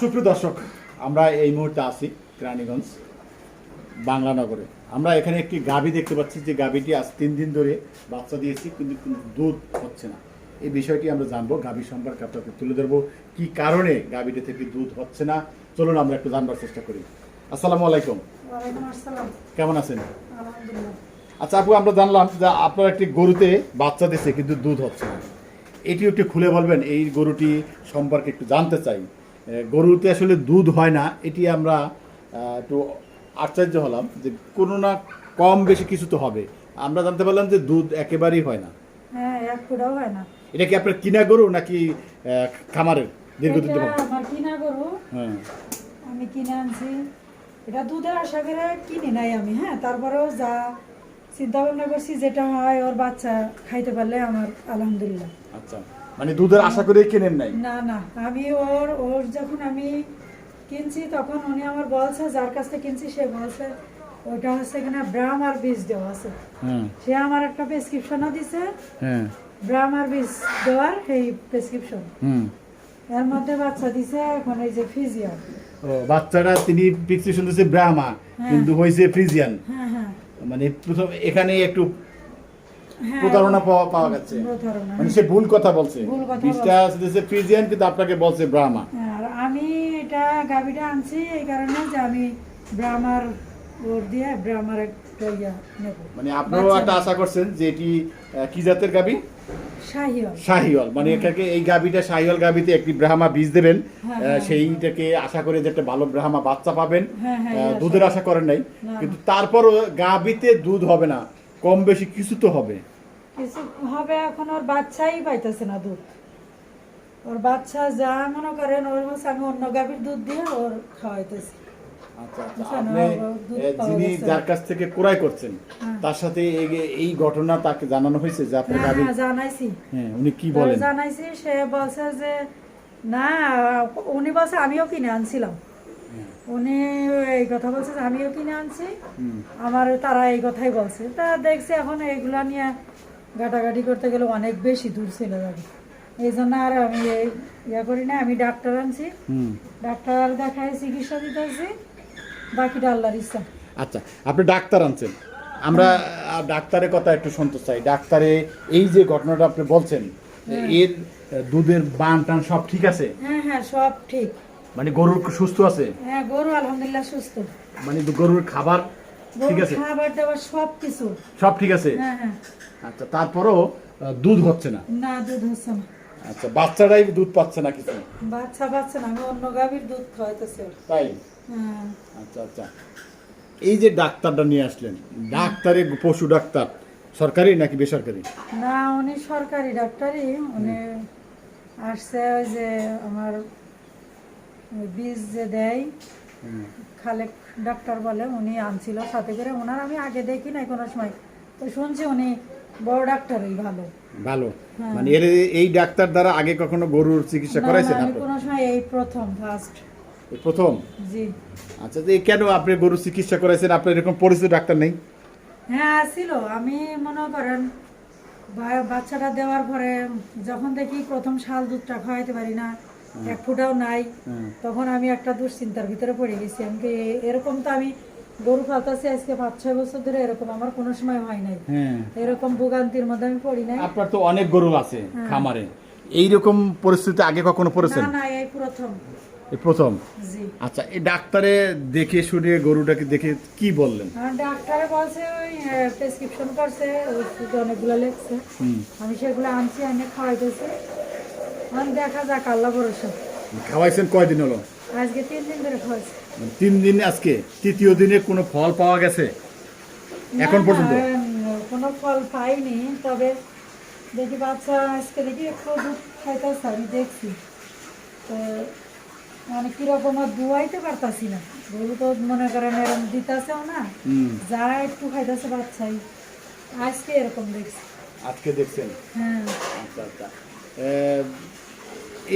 সুপ্রিয় দর্শক আমরা এই মুহূর্তে আছি কেরানীগঞ্জ বাংলা নগরে আমরা এখানে একটি গাভী দেখতে পাচ্ছি যে গাভীটি আজ তিন দিন ধরে বাচ্চা দিয়েছি কিন্তু দুধ হচ্ছে না। এই বিষয়টি আমরা জানব গাভী সম্পর্কে আপনাকে তুলে ধরবো কি কারণে গাভীটি থেকে দুধ হচ্ছে না? চলুন আমরা একটু জানবার চেষ্টা করি। আসসালামু আলাইকুম। কেমন আছেন? আচ্ছা আপু আমরা জানলাম যে আপনার একটি গরুতে বাচ্চা দিচ্ছে কিন্তু দুধ হচ্ছে না। এটি একটু খুলে বলবেন এই গরুটি সম্পর্কে একটু জানতে চাই। গরুতে আসলে দুধ হয় না এটি আমরা একটু আশ্চর্য হলাম যে কোনো না কম বেশি কিছু তো হবে। আমরা জানতে পারলাম যে দুধ একেবারেই হয় না। হ্যাঁ এক ফুটাও হয় না। এটা কি আপনার কিনা গরু নাকি খামারের দীর্ঘদিন ধরে? আমার কিনা গরু। হ্যাঁ। আমি কিনে আনছি। এটা দুধের আশা করে কিনি নাই আমি হ্যাঁ। তারপরেও যা চিন্তা ভাবনা করছি যেটা হয় ওর বাচ্চা খাইতে পারলে আমার আলহামদুলিল্লাহ। আচ্ছা। মানে দুধের আশা করে কেনেন নাই? না না আমি ওর ওর যখন আমি কিনছি তখন উনি আমার বলছে যার কাছ থেকে কিনছি সে বলছে ওইটা হচ্ছে এখানে ব্রাম আর বীজ দেওয়া আছে। সে আমার একটা প্রেসক্রিপশনও দিছে। হ্যাঁ। ব্রাম আর বীজ দেওয়ার এই প্রেসক্রিপশন হুম। এর মধ্যে বাচ্চা দিছে এখন এই যে ফিজিয়ার ও বাচ্চাটা তিনি প্রেসক্রিপশন দিয়েছে ব্রাহ্মা হ্যাঁ। কিন্তু হয়েছে ফ্রিজিয়ান। হ্যাঁ হ্যাঁ। মানে প্রথম এখানে একটু প্রতারণা পাওয়া গেছে। মানে সে ভুল কথা বলছে। বীজটা ফ্রিজিয়ান কিন্তু আপনাকে বলছে ব্রাহ্মা। হ্যাঁ, আর আমি এটা গাবিটা আনছি এই কারণে যে আমি ব্রাহ্মার ওর দিয়ে ব্রাহ্মার একটা ইয়া নেব। মানে একটা আশা করছেন যে এটি কি জাতের গাবি শাহিওয়াল। মানে এটাকে এই গাবিটা শাহিওয়াল গাবিতে একটি ব্রাহ্মা বীজ দেবেন। হ্যাঁ, হ্যাঁ। সেইটাকে আশা করে যে একটা ভালো ব্রাহ্মা বাচ্চা পাবেন। হ্যাঁ, হ্যাঁ, দুধের আশা করেন নাই। কিন্তু তারপরও গাবিতে দুধ হবে না। কম বেশি কিছু তো হবে। কিছু হবে এখন ওর বাচ্চাই পাইতেছে না দুধ। ওর বাচ্চা যা মনে করেন ওর হচ্ছে আমি অন্য গাভীর দুধ দিয়ে ওর খাওয়াইতেছি। বুঝছেন, আপনি ও- দুধ এ, পাওয়া যিনি যার কাছ থেকে ক্রয় করছেন। তার সাথে এই- এই ঘটনা তাকে জানানো হয়েছে যে আপনার জানাইছি। হ্যাঁ উনি কি বলেন? জানাইছি সে বলছে যে না উনি বলছে আমিও কিনে আনছিলাম। হ্যাঁ। উনি এই কথা বলছে আমিও কিনে আনছি। আমার তারা এই কথাই বলছে। তা দেখছি এখন এগুলা নিয়ে গাটাগাটি করতে গেলে অনেক বেশি দূর চলে যাবে এই জন্য আর আমি ইয়া করি না আমি ডাক্তার আনছি। হুম। ডাক্তার দেখায় চিকিৎসা দিতে দিতেছি বাকিটা আল্লাহর ইচ্ছা। আচ্ছা আপনি ডাক্তার আনছেন। আমরা ডাক্তারের কথা একটু শুনতে চাই। ডাক্তারে এই যে ঘটনাটা আপনি বলছেন এর দুধের বান টান সব ঠিক আছে? হ্যাঁ হ্যাঁ সব ঠিক। মানে গরুর সুস্থ আছে? হ্যাঁ গরু আলহামদুলিল্লাহ সুস্থ। মানে গরুর খাবার ঠিক আছে। খাবার দাবার সব কিছু সব ঠিক আছে? হ্যাঁ হ্যাঁ। আচ্ছা তারপরও দুধ হচ্ছে না? না দুধ হচ্ছে না। আচ্ছা বাচ্চারাই দুধ পাচ্ছে না কিছু? বাচ্চা পাচ্ছে না আমি অন্য গাভীর দুধ খাওয়াইতেছি তাই? হ্যাঁ। আচ্ছা আচ্ছা। এই যে ডাক্তারটা নিয়ে আসলেন ডাক্তারে পশু ডাক্তার সরকারি নাকি বেসরকারি? না উনি সরকারি ডাক্তারই। উনি আসছে ওই যে আমার বীজ যে দেয় খালেক ডাক্তার বলে উনি আনছিল সাথে করে ওনার আমি আগে দেখি নাই কোনো সময়। তো শুনছি উনি বড় ডাক্তারই ভালো। ভালো। হ্যাঁ। মানে এর এই ডাক্তার দ্বারা আগে কখনো গরুর চিকিৎসা করাইছেন আপনি? কোনো সময় এই প্রথম ফার্স্ট প্রথম? জি। আচ্ছা তো এই কেন আপনি গরুর চিকিৎসা করাইছেন? আপনার এরকম পরিচিত ডাক্তার নেই? হ্যাঁ ছিল আমি মনে করেন বাচ্চাটা দেওয়ার পরে যখন দেখি প্রথম শাল দুধটা খাওয়াইতে পারি না এক ফুটাও নাই। তখন আমি একটা দুশ্চিন্তার ভিতরে পড়ে গেছি। আমি এরকম তো আমি গরু পালতাছি আজকে পাঁচ ছয় বছর ধরে এরকম আমার কোনো সময় হয় নাই। এরকম ভোগান্তির মধ্যে আমি পড়ি নাই। আপনার তো অনেক গরু আছে। খামারে। এইরকম পরিস্থিতি আগে কখনো পড়েছেন? না না এই প্রথম। প্রথম? আচ্ছা এই ডাক্তারে দেখে শুনে গরুটাকে দেখে কি বললেন? ডাক্তারে বলছে ওই প্রেসক্রিপশন করছে ওষুধ অনেকগুলো লেখছে আমি সেগুলো আনছি এনে খাওয়াইতেছি। দেখা যাক আল্লাহ ভরসা। খাওয়াইছেন কয়দিন হলো? আজকে তিন দিন ধরে খাওয়াইছি। তিন দিন আজকে তৃতীয় দিনে কোনো ফল পাওয়া গেছে? এখন পর্যন্ত? কোনো ফল পাইনি তবে দেখি বাচ্চা আজকে দেখি একটু দুধ খাইতেছে আমি দেখছি। তো মানে কীরকম দুয়াইতে পারতাছি না। গরু তো মনে করেন এরকম দিতেছেও না যা একটু খাইতেছে বাচ্চাই। আজকে এরকম দেখছি। আজকে দেখছেন? হ্যাঁ। আচ্ছা আচ্ছা।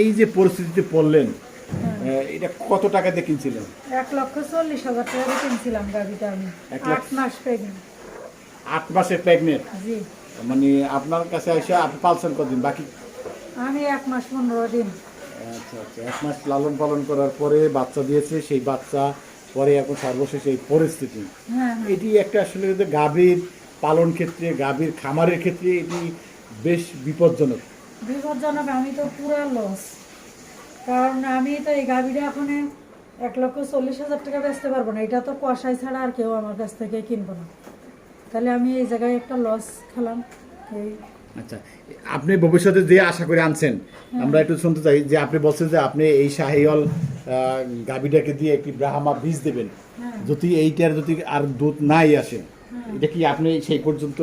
এই যে পরিস্থিতিতে পড়লেন হ্যাঁ। এটা কত টাকা দিয়ে কিনছিলেন? এক লক্ষ চল্লিশ হাজার টাকা দিয়ে কিনছিলাম গাড়িটা আমি? আট মাস প্রেগনেন্ট আট মাসের প্রেগনেন্ট জি। মানে আপনার কাছে এসে আপনি পালছেন কদিন বাকি আমি এক মাস পনেরো দিন। আচ্ছা আচ্ছা। এক মাস লালন পালন করার পরে বাচ্চা দিয়েছে সেই বাচ্চা পরে এখন সর্বশেষ এই পরিস্থিতি। হ্যাঁ। এটি একটা আসলে গাভীর পালন ক্ষেত্রে গাভীর খামারের ক্ষেত্রে এটি বেশ বিপজ্জনক। বিপজ্জনক আমি তো পুরো লস কারণ আমি তো এই গাভিটা এখন এক লক্ষ চল্লিশ হাজার টাকা বেচতে পারব না। এটা তো কষাই ছাড়া আর কেউ আমার কাছ থেকে কিনবো না। তাহলে আমি এই জায়গায় একটা লস খেলাম। এই আচ্ছা আপনি ভবিষ্যতে যে আশা করে আনছেন আমরা একটু শুনতে চাই যে আপনি বলছেন যে আপনি এই শাহিওয়াল গাভীটাকে দিয়ে একটি ব্রাহ্মা বীজ দেবেন। হ্যাঁ। যদি এইটার যদি আর দুধ নাই আসে এটা কি আপনি সেই পর্যন্ত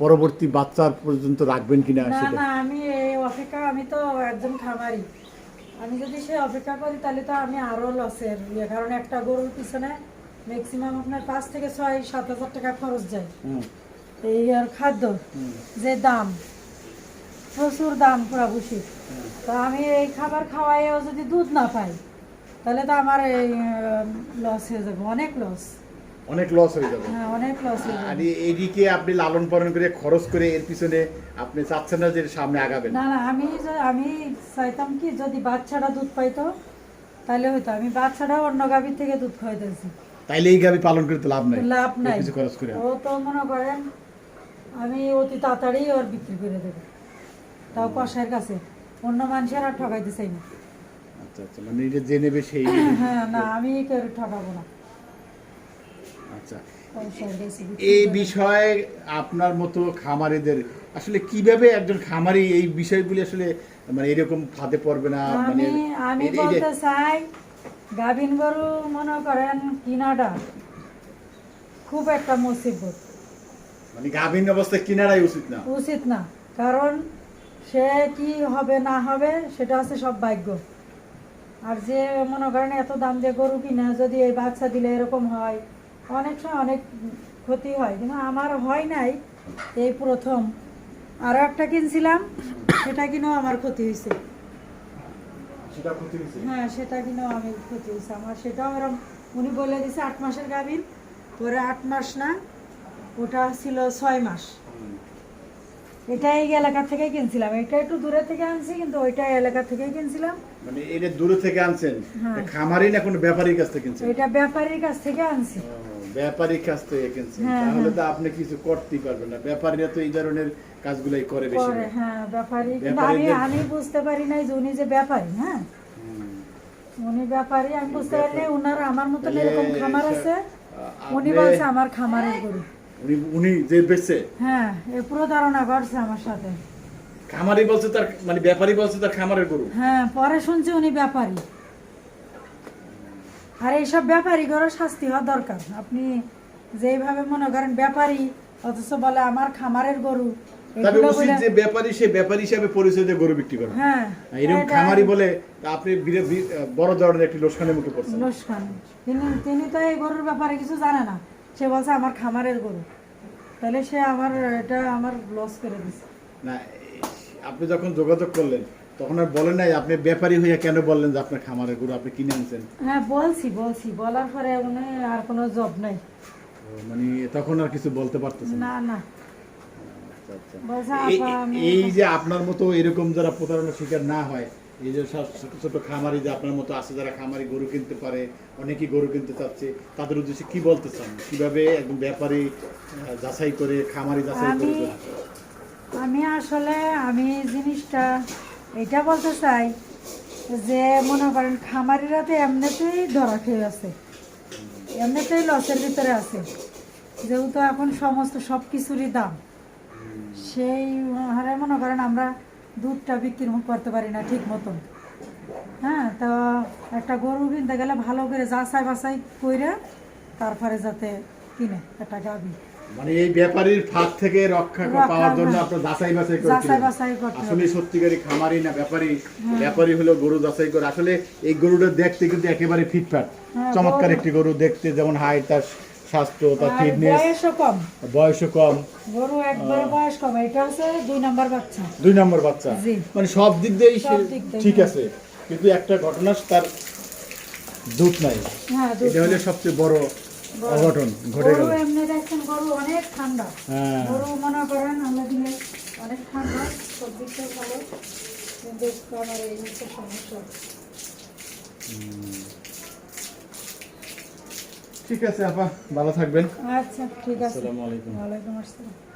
পরবর্তী বাচ্চার পর্যন্ত রাখবেন কিনা না সেটা? না আমি এই অপেক্ষা আমি তো একজন খামারি। আমি যদি সে অপেক্ষা করি তাহলে তো আমি আরও লসের ইয়ে। কারণ একটা গরুর পিছনে ম্যাক্সিমাম আপনার পাঁচ থেকে ছয় সাত হাজার টাকা খরচ যায়। এই আর খাদ্য যে দাম প্রচুর দাম পুরা ভুষির তো আমি এই খাবার খাওয়াইও যদি দুধ না পাই তাহলে তো আমার এই লস হয়ে যাবে অনেক লস। অনেক লস হয়ে যাবে। হ্যাঁ অনেক লস হয়ে আর যাবে এই- এইদিকে আপনি লালন পালন করে খরচ করে এর পিছনে আপনি চাচ্ছেন না যে সামনে আগাবেন। না না আমি য- আমি চাইতাম কি যদি বাচ্চাটা দুধ পাইতো তাহলে হইতো। আমি বাচ্চাটা অন্য গাভীর থেকে দুধ খাওয়াইতেছি। তাইলে এই গাভী পালন করে তো লাভ নাই। লাভ নাই। কিছু খরচ করে। ও তো মনে করেন আমি অতি তাড়াতাড়ি ওর বিক্রি করে দেবো। তাও কষাইয়ের কাছে। অন্য মানুষের আর ঠকাইতে চাই না। আচ্ছা আচ্ছা মানে এটা যে নেবে সেই হ্যাঁ না আমি কেউ ঠকাবো না। আচ্ছা। এই বিষয়ে আপনার মতো খামারিদের আসলে কীভাবে একজন খামারি এই বিষয়গুলি আসলে মানে এরকম ফাঁদে পড়বে না? মানে আমি বলতে চাই গাভিন গরু মনে করেন কিনাটা খুব একটা মুসিবত। মানে গাভীন অবস্থায় কিনারাই উচিত না? উচিত না। কারণ সে কি হবে না হবে সেটা হচ্ছে সব ভাগ্য। আর যে মনে করেন এত দাম দিয়ে গরু কিনা যদি এই বাচ্চা দিলে এরকম হয় অনেক সময় অনেক ক্ষতি হয় কিন্তু আমার হয় নাই এই প্রথম। আরও একটা কিনছিলাম সেটা কিনেও আমার ক্ষতি হয়েছে। হ্যাঁ সেটা কিনেও আমি ক্ষতি হয়েছে আমার সেটাও এরকম উনি বলে দিছে আট মাসের গাভীর পরে আট মাস না ওটা ছিল ছয় মাস। এটা এই এলাকা থেকে কিনছিলাম। এটা একটু দূরে থেকে আনছি কিন্তু ওইটা এলাকা থেকে কিনছিলাম। মানে এটা দূরে থেকে আনছেন? হ্যাঁ। খামারি না কোনো ব্যাপারীর কাছ থেকে কিনছেন? এটা ব্যাপারীর কাছ থেকে আনছি। ব্যাপারীর কাছ থেকে কিনছেন হ্যাঁ, তাহলে হ্যাঁ। তো আপনি কিছু করতেই পারবেন না। ব্যাপারীরা তো এই ধরনের কাজগুলাই করে বেশি হ্যাঁ ব্যাপারী। আমি আমি বুঝতে পারি নাই যে উনি যে ব্যাপারী হ্যাঁ? উনি ব্যাপারী আমি বুঝতে পারি নাই উনার আমার মতন এরকম খামার আছে। উনি বলছে আমার খামারের গরু। উনি উনি যে বেচছে হ্যাঁ এ পুরো ধারণা করছে আমার সাথে। খামারি বলছে তার মানে ব্যাপারী বলছে তার খামারের গরু। হ্যাঁ পরে শুনছি উনি ব্যাপারী। আর এইসব ব্যাপারী গরু শাস্তি হওয়া দরকার। আপনি যেইভাবে মনে করেন ব্যাপারী অথচ বলে আমার খামারের গরু তবে এগুলো উচিত বলে- যে ব্যাপারী সে ব্যাপারী হিসাবে পরিচয় দিয়ে গরু বিক্রি করা। হ্যাঁ এরকম খামারি বলে আপনি বড় ধরনের একটি লোকসানের মুখে পড়ছেন লোকসান তিনি তিনি তো এই গরুর ব্যাপারে কিছু জানে না। সে বলছে আমার খামারের গরু। তাহলে সে আমার এটা আমার লস করে দিছে। না আপনি যখন যোগাযোগ করলেন তখন আর বলেন নাই আপনি ব্যাপারী হইয়া কেন বললেন যে আপনার খামারের গরু আপনি কিনে আনছেন? হ্যাঁ বলছি বলছি। বলার পরে মনে আর কোনো জব নাই। ও, মানে তখন আর কিছু বলতে পারতেছেন না। না না। আচ্ছা, আচ্ছা। বলছে এই- আপা আমি এই যে আপনার মতো এরকম যারা প্রতারণার শিকার না হয় এই যে সব ছোট ছোট খামারি যে আপনার মতো আছে যারা খামারি গরু কিনতে পারে অনেকেই গরু কিনতে চাচ্ছে তাদের উদ্দেশ্যে কি বলতে চান? কীভাবে একদম ব্যাপারী আহ, যাচাই করে খামারি যাচাই করে আমি- আমি আসলে আমি জিনিসটা এটা বলতে চাই যে, মনে করেন খামারিরা তো এমনিতেই ধরা খেয়ে আছে। এমনিতেই লসের ভিতরে আছে। যেহেতু এখন সমস্ত সব কিছুরই দাম। সেই হারে মনে করেন, আমরা দুধটা বিক্রি করতে পারি না ঠিক মতন। হ্যাঁ তো একটা গরু কিনতে গেলে ভালো করে যাচাই বাছাই করে তারপরে যাতে কিনে একটা গাভী। মানে এই ব্যাপারীর ফাঁদ থেকে রক্ষা পাওয়ার জন্য। আপনার যাচাই বাছাই করতে আসলে সত্যিকারী খামারি না ব্যাপারী? ব্যাপারী হলো গরু যাচাই করে। আসলে এই গরুটা দেখতে কিন্তু একেবারে ফিটফাট। হ্যাঁ, চমৎকার একটি গরু দেখতে যেমন হাইট তার স্বাস্থ্য তার ফিটনেস। বয়সও কম। বয়সও কম। গরু একবারে বয়স কম। এটা হচ্ছে দুই নাম্বার বাচ্চা। দুই নম্বর বাচ্চা। মানে সব দিক দিয়েই ঠিক হ্যাঁ। আছে। কিন্তু একটা ঘটনা তার দুধ নাই। হ্যাঁ এটা হলে সবচেয়ে বড় অঘটন ঘটে গেল। এমনি দেখছেন গরু অনেক ঠান্ডা। হ্যাঁ। গরু মনে করেন আমরা দিলে অনেক ঠান্ডা সব ভালো। কিন্তু আমার এই হচ্ছে সমস্যা। ঠিক আছে আপা ভালো থাকবেন। আচ্ছা ঠিক আছে। আসসালামু আলাইকুম। ওয়ালাইকুম আসসালাম।